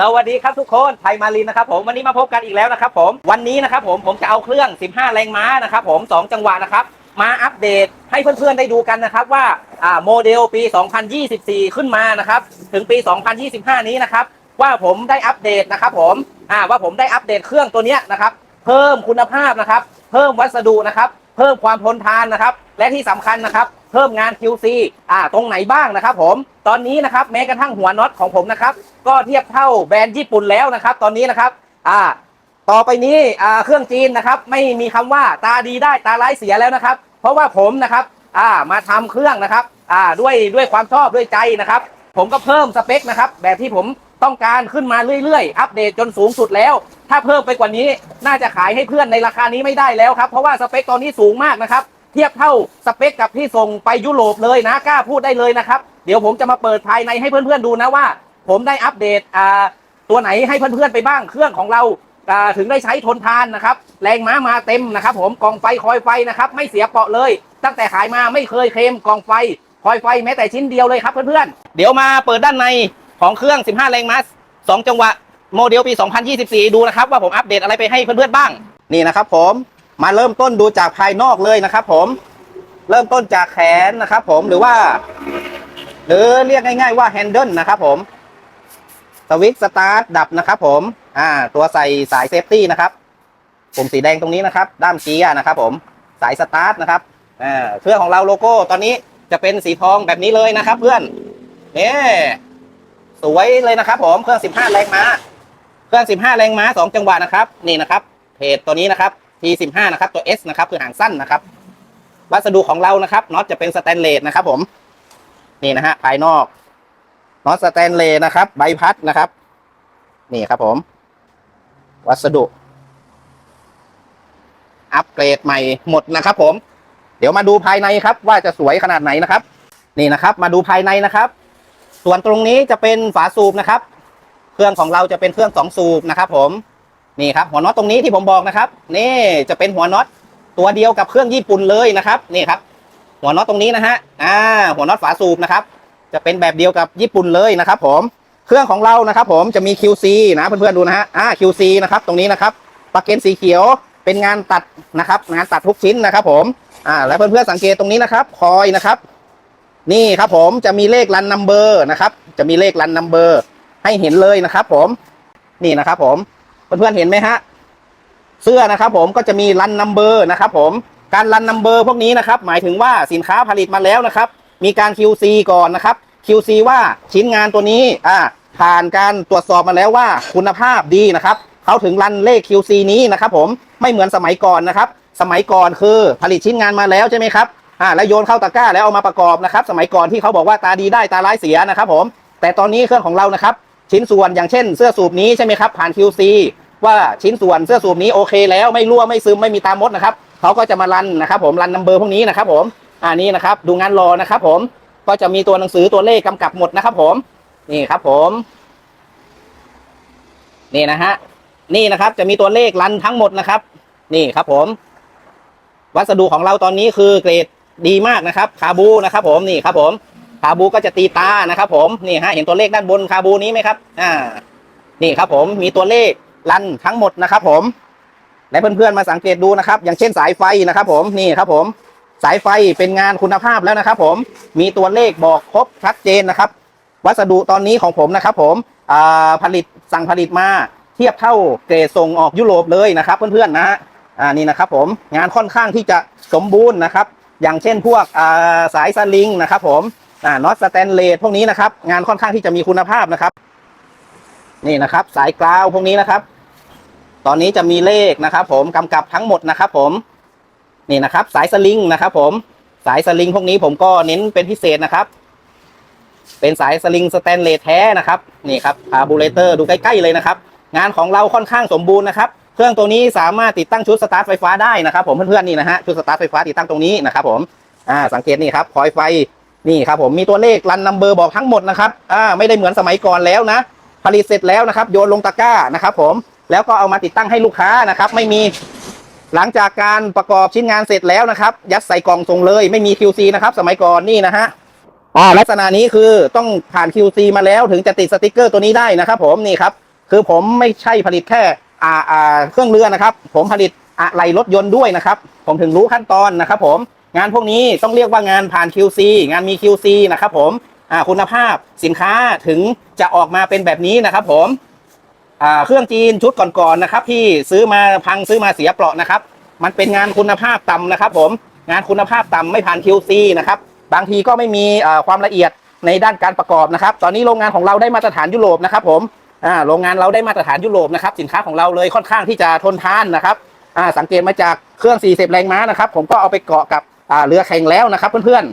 สวัสดีครับทุกคนไทยมารินนะครับผมวันนี้มาพบกันอีกแล้วนะครับผมวันนี้นะครับผมผมจะเอาเครื่อง 15 แรงม้านะครับผม 2 จังหวะนะครับ มาอัปเดตให้เพื่อนๆได้ดูกันนะครับว่าอ่าโมเดลปี 2024 ขึ้นมานะครับ ถึงปี 2025 นี้นะครับ ว่าผมได้อัปเดตนะครับผมอ่าว่าผมได้อัปเดตเครื่องตัวเนี้ยนะครับ เพิ่มคุณภาพนะครับ เพิ่มวัสดุนะครับ เพิ่มความทนทานนะครับ และที่สำคัญนะครับ พิ่มงาน QC อ่าตรงไหนบ้างนะครับผมตอนนี้นะครับแม้กระทั่งหัวน็อตของผมนะครับก็เทียบเท่าแบรนด์ญี่ปุ่นแล้วนะครับ ตอนนี้นะครับอ่าต่อไปนี้อ่าเครื่องจีนนะครับไม่มีคำว่าตาดีได้ตาร้ายเสียแล้วนะครับ เพราะว่าผมนะครับอ่ามาทำเครื่องนะครับอ่าด้วยด้วยความชอบด้วยใจนะครับ ผมก็เพิ่มสเปคนะครับแบบที่ผมต้องการขึ้นมาเรื่อยๆ อัปเดตจนสูงสุดแล้ว ถ้าเพิ่มไปกว่านี้ น่าจะขายให้เพื่อนในราคานี้ไม่ได้แล้วครับ เพราะว่าสเปคตอนนี้สูงมากนะครับ ทียบเท่าสเปคกับที่ส่งไปยุโรปเลยนะกล้าพูดได้เลยนะครับ เดี๋ยวผมจะมาเปิดภายในให้เพื่อนๆดูนะว่า ผมได้อัปเดตอ่าตัวไหนให้เพื่อนๆไปบ้างเครื่องของเราอ่าถึงได้ใช้ทนทานนะครับ แรงม้ามาเต็มนะครับ ผมกองไฟคอยไฟนะครับ ไม่เสียเปาะเลย ตั้งแต่ขายมาไม่เคยเคลมกองไฟคอยไฟแม้แต่ชิ้นเดียวเลยครับเพื่อนๆ เดี๋ยวมาเปิดด้านในของเครื่อง 15 แรงม้า2 จังหวะโมเดลปี 2024 ดูนะครับว่าผมอัปเดตอะไรไปให้เพื่อนๆบ้าง นี่นะครับผม มาเริ่มต้นดูจากภายนอกเลยนะครับ ผมเริ่มต้นจากแขนนะครับ ผมหรือว่า หรือเรียกง่าย ๆ ว่าแฮนเดิลนะครับ ผมสวิตช์สตาร์ทดับนะครับ ผม อ่า ตัวใส่สายเซฟตี้นะครับปุ่มสีแดงตรงนี้นะครับ ด้ามเกียร์นะครับ ผมสายสตาร์ทนะครับอ่าเครื่องของเราโลโก้ตอนนี้จะเป็นสีทองแบบนี้เลยนะครับ เพื่อนนี่สวยเลยนะครับ ผมเครื่อง 15 แรงม้า เครื่อง 15 แรงม้า 2 จังหวะนะครับ นี่นะครับเพจตัวนี้นะครับ T15 นะครับตัว S นะครับคือหางสั้นนะครับ วัสดุของเรานะครับน็อตจะเป็นสแตนเลสนะครับผม นี่นะฮะภายนอกน็อตสแตนเลสนะครับ ใบพัดนะครับ นี่ครับผม วัสดุ อัปเกรดใหม่หมดนะครับผม เดี๋ยวมาดูภายในครับ ว่าจะสวยขนาดไหนนะครับ นี่นะครับ มาดูภายในนะครับ ส่วนตรงนี้จะเป็นฝาสูบนะครับ เครื่องของเราจะเป็นเครื่องสองสูบนะครับผม นี่ครับหัวน็อตตรงนี้ที่ผมบอกนะครับ นี่จะเป็นหัวน็อตตัวเดียวกับเครื่องญี่ปุ่นเลยนะครับนี่ครับ หัวน็อตตรงนี้นะฮะอ่าหัวน็อตฝาสูบนะครับ จะเป็นแบบเดียวกับญี่ปุ่นเลยนะครับ ผมเครื่องของเรานะครับ ผมจะมี QC นะเพื่อนๆดูนะฮะอ่า QC นะครับ ตรงนี้นะครับปลั๊กเกนสีเขียวเป็นงานตัดนะครับ งานตัดทุกชิ้นนะครับ ผมอ่าและเพื่อนๆสังเกตตรงนี้นะครับ คอยนะครับ นี่ครับ ผมจะมีเลขรันนัมเบอร์นะครับ จะมีเลขรันนัมเบอร์ให้เห็นเลยนะครับ ผมนี่นะครับ ผม เพื่อนๆเห็นไหมฮะ เสื้อนะครับผมก็จะมีรันนัมเบอร์นะครับผมการรันนัมเบอร์พวกนี้นะครับ หมายถึงว่าสินค้าผลิตมาแล้วนะครับ มีการ QC ก่อนนะครับ QC ว่าชิ้นงานตัวนี้อ่าผ่านการตรวจสอบมาแล้วว่าคุณภาพดีนะครับเขาถึงรันเลข QC นี้นะครับ ผมไม่เหมือนสมัยก่อนนะครับ สมัยก่อนคือผลิตชิ้นงานมาแล้วใช่ไหมครับอ่าแล้วโยนเข้าตะกร้าแล้วเอามาประกอบนะครับ สมัยก่อนที่เขาบอกว่าตาดีได้ตาร้ายเสียนะครับ ผม แต่ตอนนี้เครื่องของเรานะครับ ชิ้นส่วนอย่างเช่น เสื้อสูบนี้ใช่ไหมครับผ่าน QC ว่าชิ้นส่วนเสื้อสูบนี้โอเคแล้วไม่รั่วไม่ซึมไม่มีตามมดนะครับเขาก็จะมารันนะครับ ผมรันนัมเบอร์พวกนี้นะครับผมอ่านี้นะครับดูงานรอนะครับ ผมก็จะมีตัวหนังสือตัวเลขกำกับหมดนะครับ ผมนี่ครับ ผมนี่นะฮะนี่นะครับ จะมีตัวเลขรันทั้งหมดนะครับ นี่ครับผม วัสดุของเราตอนนี้คือเกรดดีมากนะครับ คาบูนะครับ ผมนี่ครับผม คาบูก็จะตีตานะครับผมนี่ฮะเห็นตัวเลขด้านบนคาบูนี้ไหมครับอ่านี่ครับผมมีตัวเลขรันทั้งหมดนะครับผมและเพื่อนๆมาสังเกตดูนะครับ อย่างเช่นสายไฟนะครับผมนี่ครับผมสายไฟเป็นงานคุณภาพแล้วนะครับผมมีตัวเลขบอกครบชัดเจนนะครับ วัสดุตอนนี้ของผมนะครับผมผลิตสั่งผลิตมาเทียบเท่าเกรดส่งออกยุโรปเลยนะครับเพื่อนๆนะฮะอ่านี่นะครับผมงานค่อนข้างที่จะสมบูรณ์นะครับ อย่างเช่นพวกสายสลิงนะครับผม อ่าน็อตสแตนเลสพวกนี้นะครับ งานค่อนข้างที่จะมีคุณภาพนะครับ นี่นะครับ สายกราวพวกนี้นะครับ ตอนนี้จะมีเลขนะครับ ผมกำกับทั้งหมดนะครับ ผม นี่นะครับ สายสลิงนะครับ ผมสายสลิงพวกนี้ผมก็เน้นเป็นพิเศษนะครับ เป็นสายสลิงสแตนเลสแท้นะครับ นี่ครับคาบูเรเตอร์ดูใกล้ๆเลยนะครับ งานของเราค่อนข้างสมบูรณ์นะครับ เครื่องตัวนี้สามารถติดตั้งชุดสตาร์ทไฟฟ้าได้นะครับ ผมเพื่อนๆนี่นะฮะชุดสตาร์ทไฟฟ้าติดตั้งตรงนี้นะครับ ผมอ่าสังเกตนี่ครับคอยไฟ นี่ครับผมมีตัวเลขรันนัมเบอร์บอกทั้งหมดนะครับอ่าไม่ได้เหมือนสมัยก่อนแล้วนะผลิตเสร็จแล้วนะครับ โยนลงตะกร้านะครับ ผมแล้วก็เอามาติดตั้งให้ลูกค้านะครับ ไม่มีหลังจากการประกอบชิ้นงานเสร็จแล้วนะครับ ยัดใส่กล่องส่งเลย ไม่มี QC นะครับ สมัยก่อนนี่นะฮะอ่าลักษณะนี้คือต้องผ่าน QC มาแล้วถึงจะติดสติกเกอร์ตัวนี้ได้นะครับ ผมนี่ครับ คือผมไม่ใช่ผลิตแค่อ่าอ่าเครื่องเรือนะครับ ผมผลิตอะไรรถยนต์ด้วยนะครับ ผมถึงรู้ขั้นตอนนะครับ ผม งานพวกนี้ต้องเรียกว่างานผ่าน QC งานมี QC นะครับผมคุณภาพสินค้าถึงจะออกมาเป็นแบบนี้นะครับผมเครื่องจีนชุดก่อนๆนะครับที่ซื้อมาพังซื้อมาเสียเปราะนะครับ มันเป็นงานคุณภาพต่ำนะครับ ผมงานคุณภาพต่ำไม่ผ่าน QC นะครับบางทีก็ไม่มีความละเอียดในด้านการประกอบนะครับ ตอนนี้โรงงานของเราได้มาตรฐานยุโรปนะครับ ผมโรงงานเราได้มาตรฐานยุโรปนะครับ สินค้าของเราเลยค่อนข้างที่จะทนทานนะครับสังเกตมาจากเครื่อง 40 แรงม้านะครับ ผมก็เอาไปเกาะกับ อ่าเรือแข่งแล้วนะครับเพื่อน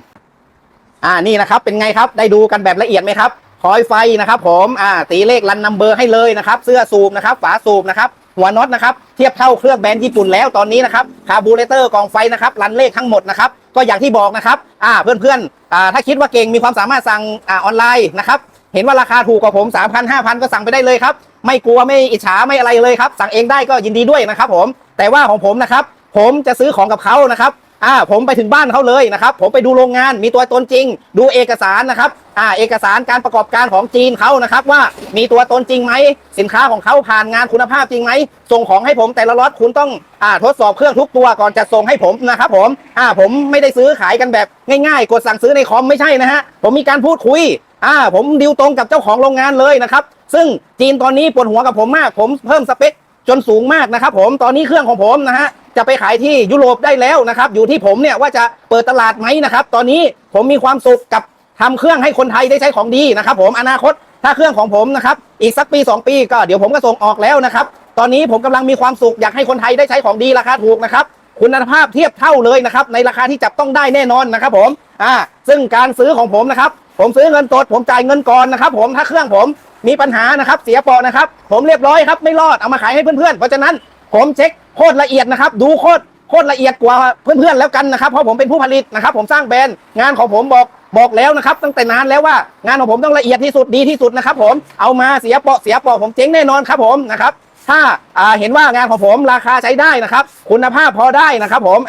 ๆอ่านี่นะครับเป็นไงครับได้ดูกันแบบละเอียดไหมครับคอยไฟนะครับ ผมอ่าตีเลขรันนัมเบอร์ให้เลยนะครับ เสื้อสูบนะครับ ฝาสูบนะครับหัวน็อตนะครับเทียบเท่าเครื่องแบรนด์ญี่ปุ่นแล้วตอนนี้นะครับคาร์บูเรเตอร์กองไฟนะครับรันเลขทั้งหมดนะครับก็อย่างที่บอกนะครับอ่าเพื่อนๆอ่าถ้าคิดว่าเก่งมีความสามารถสั่งอ่าออนไลน์นะครับเห็นว่าราคาถูกกว่าผม3,000 5,000 ก็สั่งไปได้เลยครับ ไม่กลัวไม่อิจฉาไม่อะไรเลยครับ สั่งเองได้ก็ยินดีด้วยนะครับผมแต่ว่าของผมนะครับผมจะซื้อของกับเขานะครับ อ่าผมไปถึงบ้านเขาเลยนะครับผมไปดูโรงงานมีตัวตนจริง ดูเอกสารนะครับอ่าเอกสารการประกอบการของจีนเขานะครับว่ามีตัวตนจริงไหมสินค้าของเขาผ่านงานคุณภาพจริงไหมส่งของให้ผมแต่ละล็อตคุณต้องอ่าทดสอบเครื่องทุกตัวก่อนจะส่งให้ผมนะครับผมอ่าผมไม่ได้ซื้อขายกันแบบง่ายๆ กดสั่งซื้อในคอมไม่ใช่นะฮะผมมีการพูดคุยอ่าผมดิวตรงกับเจ้าของโรงงานเลยนะครับซึ่งจีนตอนนี้ปวดหัวกับผมมาก ผมเพิ่มสเปค จนสูงมากนะครับผมตอนนี้เครื่องของผมนะฮะจะไปขายที่ยุโรปได้แล้วนะครับ อยู่ที่ผมเนี่ยว่าจะเปิดตลาดไหมนะครับ ตอนนี้ผมมีความสุขกับทำเครื่องให้คนไทยได้ใช้ของดีนะครับ ผมอนาคตถ้าเครื่องของผมนะครับอีกสักปี 2 ปีก็เดี๋ยวผมก็ส่งออกแล้วนะครับ ตอนนี้ผมกำลังมีความสุขอยากให้คนไทยได้ใช้ของดีราคาถูกนะครับคุณภาพเทียบเท่าเลยนะครับในราคาที่จับต้องได้แน่นอนนะครับผมอ่าซึ่งการซื้อของผมนะครับผมซื้อเงินสดผมจ่ายเงินก่อนนะครับผมถ้าเครื่องผม มีปัญหานะครับ เสียเปอนะครับ ผมเรียบร้อยครับไม่รอดเอามาขายให้เพื่อนๆ เพราะฉะนั้นผมเช็คโคตรละเอียดนะครับ ดูโคตรโคตรละเอียดกว่าเพื่อนๆแล้วกันนะครับ เพราะผมเป็นผู้ผลิตนะครับ ผมสร้างแบรนด์งานของผมบอกบอกแล้วนะครับ ตั้งแต่นานแล้วว่างานของผมต้องละเอียดที่สุดดีที่สุดนะครับ ผมเอามาเสียเปาะเสียเปาะผมเจ๊งแน่นอนครับผมนะครับถ้าเห็นว่างานของผมราคาใช้ได้นะครับ คุณภาพพอได้นะครับ ผม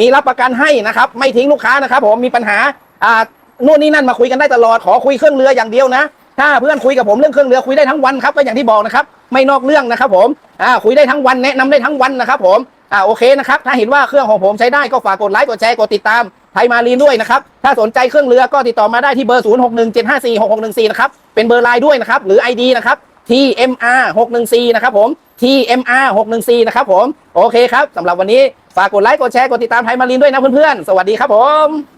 มีรับประกันให้นะครับ ไม่ทิ้งลูกค้านะครับ ผมมีปัญหาอ่านู่นนี่นั่นมาคุยกันได้ตลอดขอคุยเครื่องเรืออย่างเดียวนะ ถ้าเพื่อนคุยกับผมเรื่องเครื่องเรือคุยได้ทั้งวันครับก็อย่างที่บอกนะครับ ไม่นอกเรื่องนะครับผมอ่าคุยได้ทั้งวันแนะนำได้ทั้งวันนะครับผมอ่าโอเคนะครับ ถ้าเห็นว่าเครื่องของผมใช้ได้ก็ฝากกดไลค์กดแชร์กดติดตามไทยมารีนด้วยนะครับ ถ้าสนใจเครื่องเรือก็ติดต่อมาได้ที่เบอร์ 0 6 1 7 5 4 6 6 1 4 นะครับ เป็นเบอร์ไลน์ด้วยนะครับ หรือ ID นะครับ TMR 614นะครับผม TMR 614นะครับผม โอเคครับสำหรับวันนี้ ฝากกดไลค์ กดแชร์ กดติดตามไทยมารีนด้วยนะเพื่อนๆ สวัสดีครับผม